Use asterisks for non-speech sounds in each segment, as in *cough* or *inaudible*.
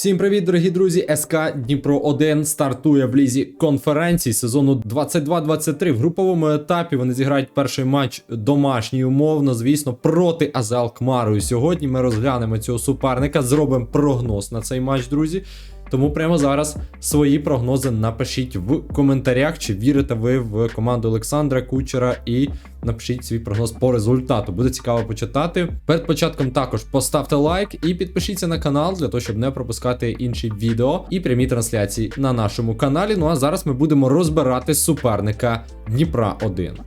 Всім привіт, дорогі друзі! СК Дніпро 1 стартує в лізі конференцій сезону 22-23. В груповому етапі вони зіграють перший матч домашній умовно, звісно, проти Азел Кмару. І сьогодні ми розглянемо цього суперника, зробимо прогноз на цей матч, друзі. Тому прямо зараз свої прогнози напишіть в коментарях, чи вірите ви в команду Олександра Кучера, і напишіть свій прогноз по результату. Буде цікаво почитати. Перед початком також поставте лайк і підпишіться на канал для того, щоб не пропускати інші відео і прямі трансляції на нашому каналі. Ну а зараз ми будемо розбирати суперника Дніпра 1.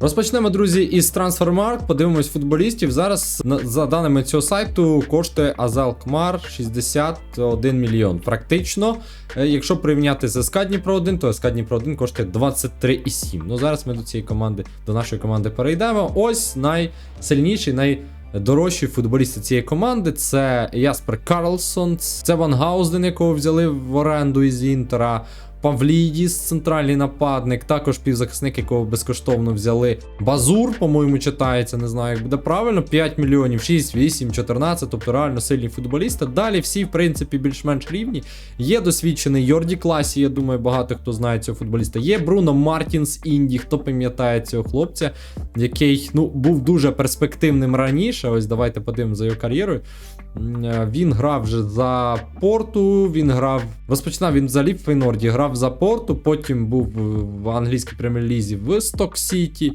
Розпочнемо, друзі, із Трансфермарк. Подивимось футболістів. Зараз, за даними цього сайту, коштує Азал Кмар 61 мільйон. Практично, Е, якщо порівняти з СК Дніпро 1, то СК Дніпро 1 коштує 23,7. Ну зараз ми до цієї команди, до нашої команди перейдемо. Ось найсильніший, найдорожчий футболісти цієї команди це Яспер Карлсон, це Ван Гаузен, якого взяли в оренду із Інтера. Павлідіс, центральний нападник, також півзахисник, якого безкоштовно взяли. Базур, по-моєму, читається, не знаю, як буде правильно. 5 мільйонів, 6, 8, 14, тобто реально сильні футболісти. Далі всі, в принципі, більш-менш рівні. Є досвідчений Йорді Класі, я думаю, багато хто знає цього футболіста. Є Бруно Мартінс Інді, хто пам'ятає цього хлопця, який ну, був дуже перспективним раніше. Ось давайте подивимося за його кар'єрою. Е, Він грав вже за Порту, він грав. Розпочинав він взагалі в Фейнорді, грав за Порту, потім був в англійській прем'єр-лізі в Сток Сіті.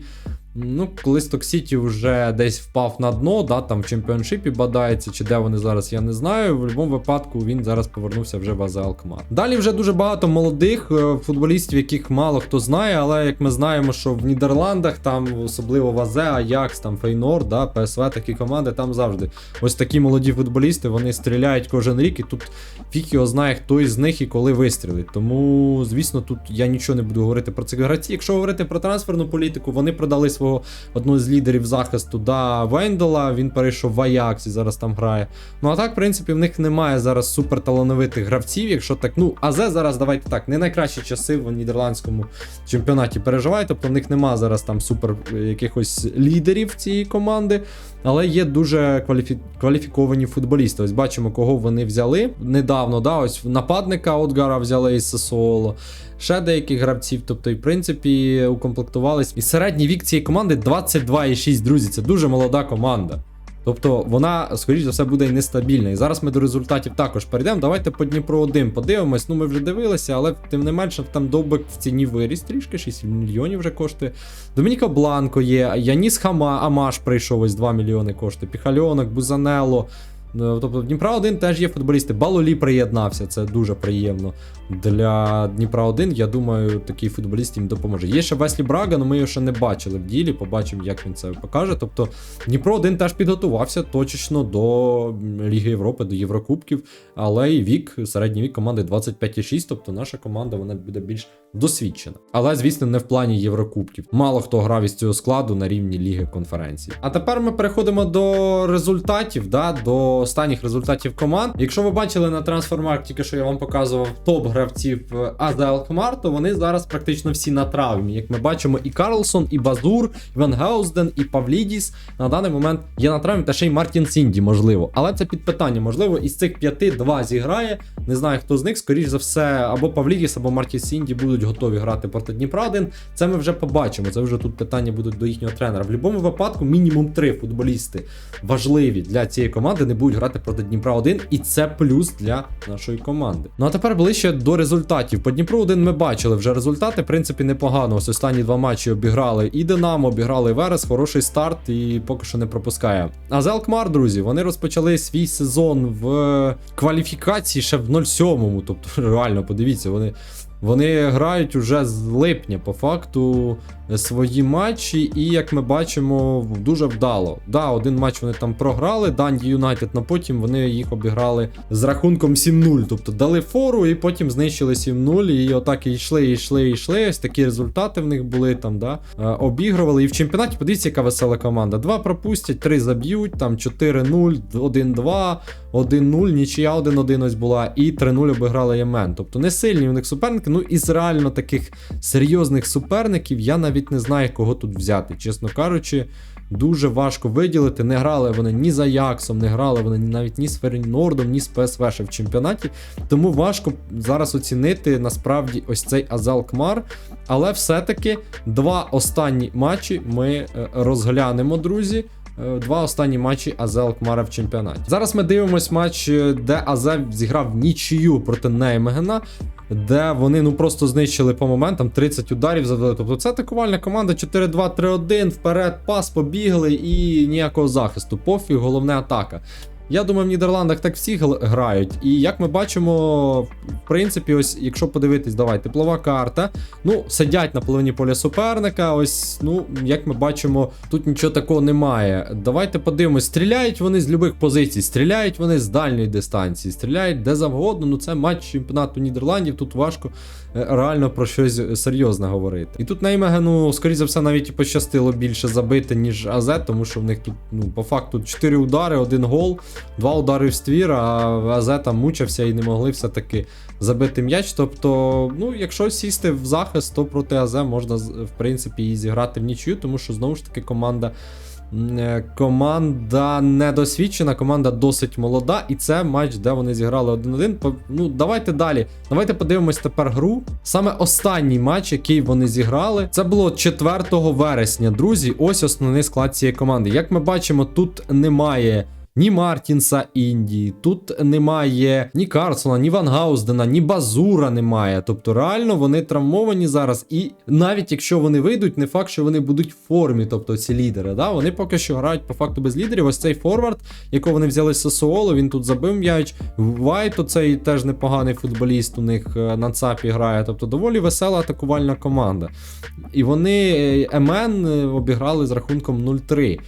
Ну, коли Сток Сіті вже десь впав на дно, да, там в чемпіоншипі бадається, чи де вони зараз, я не знаю. В будь-якому випадку він зараз повернувся вже в АЗ Алкмар. Далі вже дуже багато молодих е, футболістів, яких мало хто знає, але як ми знаємо, що в Нідерландах, там особливо в АЗ, Аякс, там Фейнор, да, ПСВ, такі команди, там завжди ось такі молоді футболісти, вони стріляють кожен рік, і тут фіг його знає, хто із них і коли вистрілить. Тому, звісно, тут я нічого не буду говорити про цих гравців. Якщо говорити про трансферну політику, вони продали свого одного з лідерів захисту да, Вендела. Він перейшов в Аякс і зараз там грає. Ну а так, в принципі, в них немає зараз суперталановитих гравців. Якщо так, ну АЗ зараз давайте так, не найкращі часи в нідерландському чемпіонаті переживає. Тобто в них немає зараз там супер е, якихось лідерів цієї команди. Але є дуже кваліфі... кваліфіковані футболісти. Ось бачимо, кого вони взяли недавно. Да, ось нападника Отгара взяли із Сосоло. Ще деяких гравців, тобто, і в принципі, укомплектувались. І середній вік цієї команди 22,6, друзі. Це дуже молода команда. Тобто вона, скоріш за все, буде нестабільна. І зараз ми до результатів також перейдемо. Давайте по Дніпро 1 подивимось. Ну, ми вже дивилися, але тим не менше, там довбик в ціні виріс трішки, 6 мільйонів вже коштує. Домініка Бланко є, Яніс Хама, Амаш прийшов ось 2 мільйони коштує. Піхальонок, Бузанело. Ну, Тобто Дніпра 1 теж є футболісти. Балолі приєднався, це дуже приємно. Для Дніпра 1, я думаю, такий футболіст їм допоможе. Є ще Веслі Брага, але ми його ще не бачили в ділі. Побачимо, як він це покаже. Тобто Дніпро 1 теж підготувався точечно до Ліги Європи, до Єврокубків. Але і вік, середній вік команди 25,6, тобто наша команда вона буде більш досвідчена. Але, звісно, не в плані Єврокубків. Мало хто грав із цього складу на рівні Ліги конференцій. А тепер ми переходимо до результатів, да, до останніх результатів команд. Якщо ви бачили на трансфермарк, тільки що я вам показував топ гравців АЗ Алкмар, то вони зараз практично всі на травмі. Як ми бачимо, і Карлсон, і Базур, і Ван Гаузден, і Павлідіс на даний момент є на травмі, та ще й Мартін Сінді, можливо. Але це під питання. Можливо, із цих п'яти два зіграє. Не знаю, хто з них, скоріш за все, або Павлідіс, або Мартін Сінді будуть готові грати проти Дніпра 1. Це ми вже побачимо. Це вже тут питання будуть до їхнього тренера. В будь-якому випадку мінімум три футболісти важливі для цієї команди не будуть грати проти Дніпра 1, і це плюс для нашої команди. Ну а тепер ближче до результатів. По Дніпру 1 ми бачили вже результати. В принципі, непогано. Ось останні два матчі обіграли і Динамо, обіграли Верес. Хороший старт і поки що не пропускає. А Зелкмар, друзі, вони розпочали свій сезон в кваліфікації ще в 0-7. Тобто, *laughs* реально, подивіться, вони. Вони грають уже з липня по факту свої матчі, і як ми бачимо, дуже вдало. Да, один матч вони там програли, Данді Юнайтед, але потім вони їх обіграли з рахунком 7-0. Тобто дали фору і потім знищили 7-0. І отак і йшли, і йшли, і йшли. Ось такі результати в них були там, да. Е, обігрували. І в чемпіонаті, подивіться, яка весела команда. Два пропустять, три заб'ють, там 4-0, 1-2, 1-0, нічия 1-1 ось була, і 3-0 обіграли Ємен. Тобто не сильні у них суперники. Ну, із реально таких серйозних суперників я навіть не знаю, кого тут взяти. Чесно кажучи, дуже важко виділити. Не грали вони ні з Аяксом, не грали вони навіть ні з Ферінордом, ні з ПСВ ще в чемпіонаті. Тому важко зараз оцінити насправді ось цей Азал Кмар. Але все-таки два останні матчі ми е, розглянемо, друзі. Е, Два останні матчі Азел Кмара в чемпіонаті. Зараз ми дивимось матч, е, де Азел зіграв нічию проти Неймегена, де вони ну просто знищили по моментам 30 ударів задали. Тобто це атакувальна команда 4-2-3-1, вперед, пас, побігли і ніякого захисту. Пофіг, головне атака. Я думаю, в Нідерландах так всі грають. І як ми бачимо, в принципі, ось, якщо подивитись, давай, теплова карта. Ну, сидять на половині поля суперника. Ось, ну, як ми бачимо, тут нічого такого немає. Давайте подивимось, стріляють вони з будь-яких позицій, стріляють вони з дальньої дистанції, стріляють де завгодно. Ну, це матч чемпіонату Нідерландів. Тут важко е, реально про щось серйозне говорити. І тут Неймегену, скоріше за все, навіть пощастило більше забити, ніж АЗ, тому що в них тут, ну, по факту, 4 удари, один гол, два удари в ствір, а АЗ там мучився і не могли все-таки забити м'яч. Тобто, ну, якщо сісти в захист, то проти АЗ можна, в принципі, і зіграти в нічию, тому що знову ж таки команда. е, Команда недосвідчена, команда досить молода, і це матч, де вони зіграли 1-1. Ну, давайте далі. Давайте подивимось тепер гру. Саме останній матч, який вони зіграли, це було 4 вересня. Друзі, ось основний склад цієї команди. Як ми бачимо, тут немає. Ні Мартінса Індії, тут немає ні Карсона, ні Ван Гауздена, ні Базура немає. Тобто реально вони травмовані зараз. І навіть якщо вони вийдуть, не факт, що вони будуть в формі, тобто ці лідери. Да? Вони поки що грають по факту без лідерів. Ось цей форвард, якого вони взяли з Сосуоло, він тут забив м'яч. Вайт, оцей теж непоганий футболіст, у них е, на ЦАПі грає. Тобто доволі весела атакувальна команда. І вони е, МН е, обіграли з рахунком 0-3.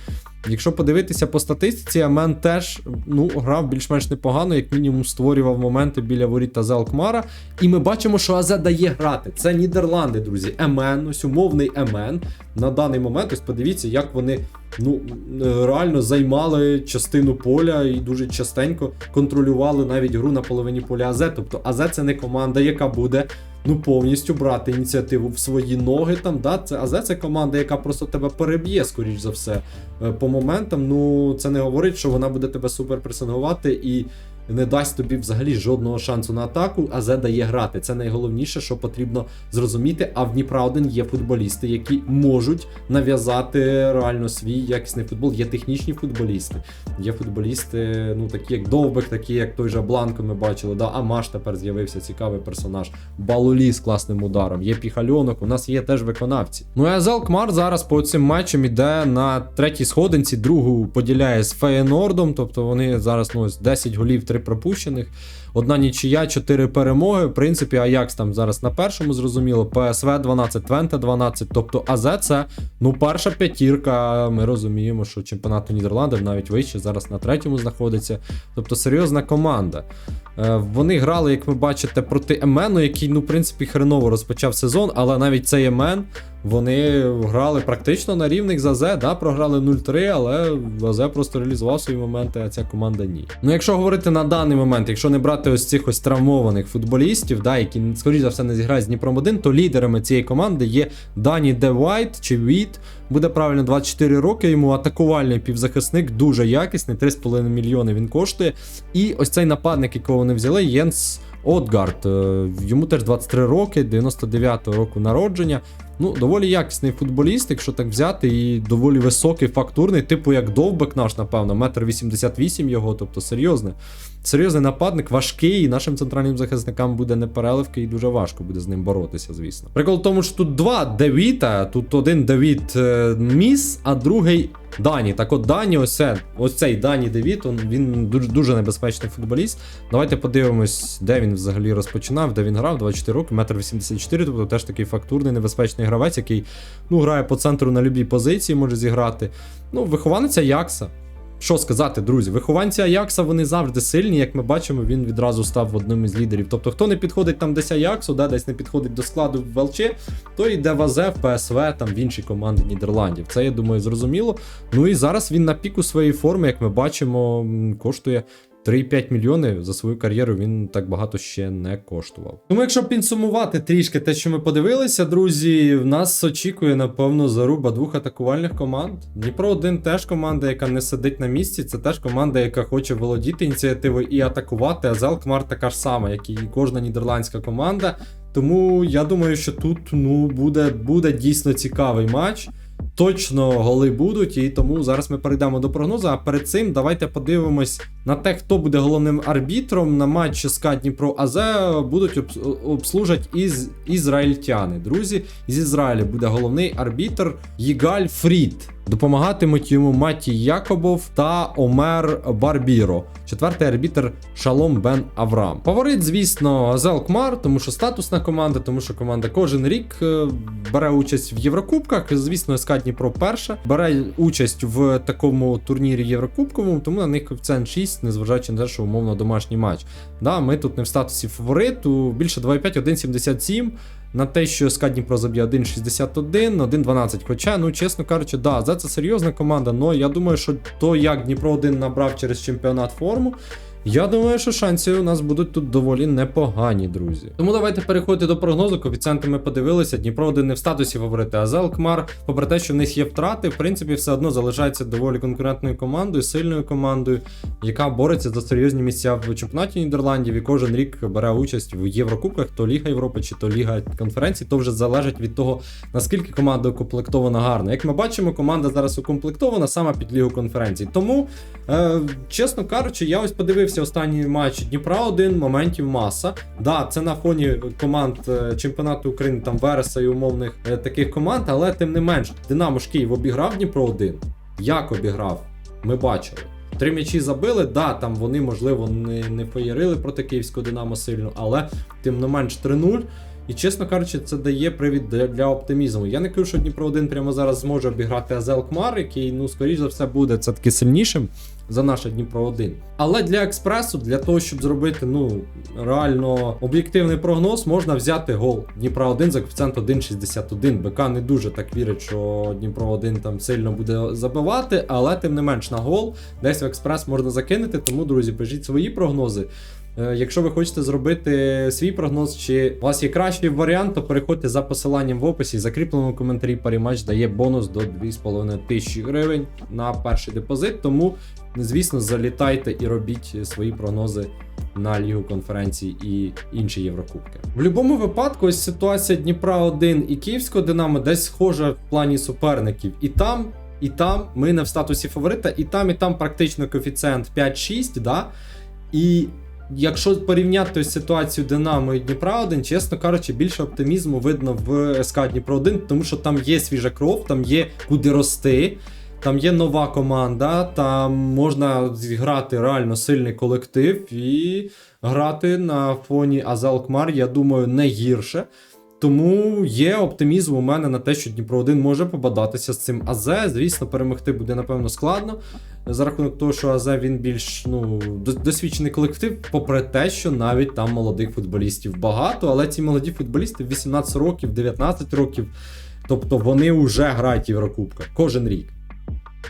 Якщо подивитися по статистиці, Амен теж ну, грав більш-менш непогано, як мінімум створював моменти біля воріт та Алкмара. І ми бачимо, що АЗ дає грати. Це Нідерланди, друзі. Емен, ось умовний Емен. На даний момент, ось подивіться, як вони ну, реально займали частину поля і дуже частенько контролювали навіть гру на половині поля АЗ. Тобто АЗ це не команда, яка буде ну повністю брати ініціативу в свої ноги. Там, да? це АЗ це команда, яка просто тебе переб'є, скоріш за все. Е, По моментам, ну це не говорить, що вона буде тебе супер пресингувати і не дасть тобі взагалі жодного шансу на атаку. АЗ дає грати. Це найголовніше, що потрібно зрозуміти. А в Дніпра 1 є футболісти, які можуть нав'язати реально свій якісний футбол. Є технічні футболісти. Є футболісти, ну такі як Довбек, такі як той же Бланко. Ми бачили. Да, Амаш тепер з'явився цікавий персонаж. Балулі з класним ударом. Є Піхальонок. У нас є теж виконавці. Ну і Азел зараз по цим матчам іде на третій сходинці. Другу поділяє з Феєнордом. Тобто вони зараз ну, 10 голів, 3 пропущених. Одна нічия, 4 перемоги. В принципі, Аякс там зараз на першому зрозуміло. ПСВ 12, Твенте 12. Тобто АЗ це ну перша п'ятірка. Ми розуміємо, що чемпіонату Нідерландів навіть вище зараз на третьому знаходиться. Тобто серйозна команда. Е, Вони грали, як ви бачите, проти Емену, який, ну, в принципі, хреново розпочав сезон, але навіть цей Емен вони грали практично на рівних з АЗ, да, програли 0-3, але АЗ просто реалізував свої моменти, а ця команда ні. Ну, якщо говорити на даний момент, якщо не брати ось цих ось травмованих футболістів, да, які, скоріш за все, не зіграють з Дніпром 1, то лідерами цієї команди є Дані Де Вайт чи Віт. Буде правильно 24 роки. Йому атакувальний півзахисник, дуже якісний, 3,5 мільйони він коштує. І ось цей нападник, якого вони взяли, Єнс Отгард. Е, Йому теж 23 роки, 99-го року народження. Ну, доволі якісний футболіст, якщо так взяти, і доволі високий, фактурний, типу як Довбек наш, напевно, метр 88 його, тобто серйозний. Серйозний нападник, важкий, і нашим центральним захисникам буде не переливки, і дуже важко буде з ним боротися, звісно. Прикол в тому, що тут два Девіта, тут один Девід е, Міс, а другий Дані. Так от Дані, ось, ось цей Дані Девід, он, він дуже, дуже небезпечний футболіст. Давайте подивимось, де він взагалі розпочинав, де він грав, 24 роки, метр 84, тобто теж такий фактурний, небезпечний гравець, який ну, грає по центру на любій позиції, може зіграти. Ну, вихованець Аякса. Що сказати, друзі, вихованці Аякса вони завжди сильні. Як ми бачимо, він відразу став одним із лідерів. Тобто, хто не підходить там десь Аяксу, да, десь не підходить до складу в ВЛЧ, то йде в АЗ, в ПСВ, там в інші команди Нідерландів. Це я думаю зрозуміло. Ну і зараз він на піку своєї форми, як ми бачимо, коштує 3,5 мільйони за свою кар'єру він так багато ще не коштував. Тому, якщо підсумувати трішки те, що ми подивилися, друзі, в нас очікує, напевно, заруба двох атакувальних команд. Дніпро 1 теж команда, яка не сидить на місці. Це теж команда, яка хоче володіти ініціативою і атакувати. А Зелкмар така ж сама, як і кожна нідерландська команда. Тому я думаю, що тут ну буде, буде дійсно цікавий матч. Точно голи будуть, і тому зараз ми перейдемо до прогнозу. А перед цим давайте подивимось на те, хто буде головним арбітром на матчі СКА Дніпро АЗ будуть обс- обслужать із ізраїльтяни. Друзі, з Ізраїля буде головний арбітр Їгаль Фрід. Допомагатимуть йому Маті Якобов та Омер Барбіро. Четвертий арбітр Шалом Бен Авраам. Фаворит, звісно, Азел Кмар, тому що статусна команда, тому що команда кожен рік е, бере участь в Єврокубках. Звісно, СК Дніпро перша бере участь в такому турнірі Єврокубковому, тому на них коефіцієнт 6, незважаючи на те, що умовно домашній матч. Да, ми тут не в статусі фавориту, більше 2,5, 1,77. На те, що СК Дніпро заб'є 1,61, 1,12. Хоча, ну чесно кажучи, да, за це серйозна команда. але я думаю, що то, як Дніпро 1 набрав через чемпіонат форму. Я думаю, що шанси у нас будуть тут доволі непогані, друзі. Тому давайте переходити до прогнозу. Коефіцієнти ми подивилися. Дніпро 1 не в статусі фаворити, а Зелкмар, попри те, що в них є втрати, в принципі, все одно залишається доволі конкурентною командою, сильною командою, яка бореться за серйозні місця в чемпіонаті Нідерландів і кожен рік бере участь в Єврокубках, то Ліга Європи чи то Ліга конференцій, то вже залежить від того, наскільки команда укомплектована гарно. Як ми бачимо, команда зараз укомплектована саме під Лігу конференцій. Тому, е, чесно кажучи, я ось подивився останній матч Дніпра 1 моментів маса. Да, це на фоні команд е, чемпіонату України, там Вереса і умовних е, таких команд, але тим не менш, Динамо ж Київ обіграв Дніпро 1. Як обіграв? Ми бачили. Три м'ячі забили, да, там вони, можливо, не, не поярили проти київського Динамо сильно, але тим не менш 3-0. І чесно кажучи, це дає привід для, оптимізму. Я не кажу, що Дніпро 1 прямо зараз зможе обіграти Азел Кмар, який, ну, скоріш за все, буде це таки сильнішим за наше Дніпро 1. Але для експресу, для того, щоб зробити ну, реально об'єктивний прогноз, можна взяти гол Дніпра 1 за коефіцієнт 1,61. БК не дуже так вірить, що Дніпро 1 там сильно буде забивати, але тим не менш на гол десь в експрес можна закинути. Тому, друзі, пишіть свої прогнози. Е, Якщо ви хочете зробити свій прогноз, чи у вас є кращий варіант, то переходьте за посиланням в описі. Закріпленому коментарі Паріматч дає бонус до 2,5 тисячі гривень на перший депозит. Тому, звісно, залітайте і робіть свої прогнози на Лігу конференцій і інші Єврокубки. В будь-якому випадку, ось ситуація Дніпра 1 і Київського Динамо десь схожа в плані суперників. І там. І там ми не в статусі фаворита, і там, і там практично коефіцієнт 5-6, да? І Якщо порівняти ситуацію Динамо і Дніпра 1, чесно кажучи, більше оптимізму видно в СК Дніпро 1, тому що там є свіжа кров, там є куди рости, там є нова команда, там можна зіграти реально сильний колектив і грати на фоні Азалкмар, я думаю, не гірше. Тому є оптимізм у мене на те, що Дніпро 1 може побадатися з цим АЗ. Звісно, перемогти буде напевно складно. За рахунок того, що АЗ він більш ну, досвідчений колектив, попри те, що навіть там молодих футболістів багато, але ці молоді футболісти 18 років, 19 років, тобто вони вже грають в Єврокубках кожен рік.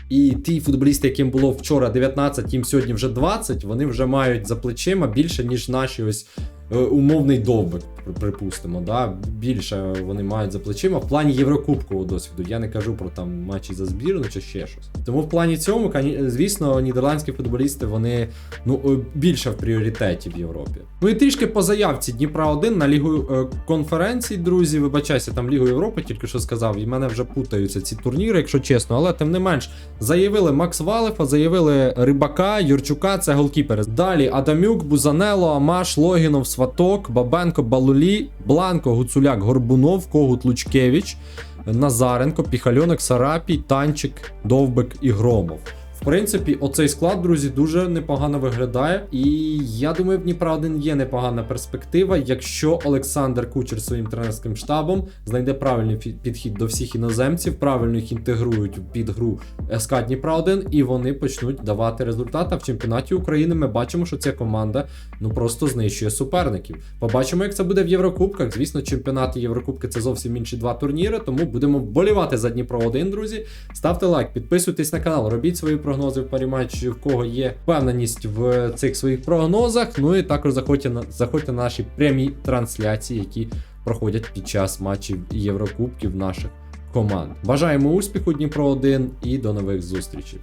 І ті футболісти, яким було вчора 19, їм сьогодні вже 20, вони вже мають за плечима більше, ніж наші ось умовний довбик, припустимо. Да? Більше вони мають за плечима в плані єврокубкового досвіду. Я не кажу про там матчі за збірну чи ще щось. Тому в плані цьому, звісно, нідерландські футболісти вони ну е, більше в пріоритеті в Європі. Ну і трішки по заявці Дніпра 1 на лігу е, конференцій, друзі. Вибачайся, там Лігу Європи тільки що сказав, і мене вже путаються ці турніри, якщо чесно, але тим не менш. Заявили Макс Валефа, заявили Рибака, Юрчука, це голкіпери. Далі Адамюк, Бузанело, Амаш, Логінов, Сваток, Бабенко, Балулі, Бланко, Гуцуляк, Горбунов, Когут, Лучкевич, Назаренко, Піхальонок, Сарапій, Танчик, Довбик і Громов. Принципі, оцей склад, друзі, дуже непогано виглядає. І я думаю, в Дніпра 1 є непогана перспектива, якщо Олександр Кучер своїм тренерським штабом знайде правильний підхід до всіх іноземців, правильно їх інтегрують під гру СК Дніпра 1 і вони почнуть давати результат. А в чемпіонаті України ми бачимо, що ця команда ну просто знищує суперників. Побачимо, як це буде в Єврокубках. Звісно, чемпіонат і Єврокубки це зовсім інші два турніри, тому будемо вболівати за Дніпро 1, друзі. Ставте лайк, підписуйтесь на канал, робіть свої прогнози. Прогнози в парі матчі, в кого є впевненість в цих своїх прогнозах. Ну і також заходьте на заходьте на наші прямі трансляції, які проходять під час матчів Єврокубків наших команд. Бажаємо успіху Дніпро 1 і до нових зустрічей.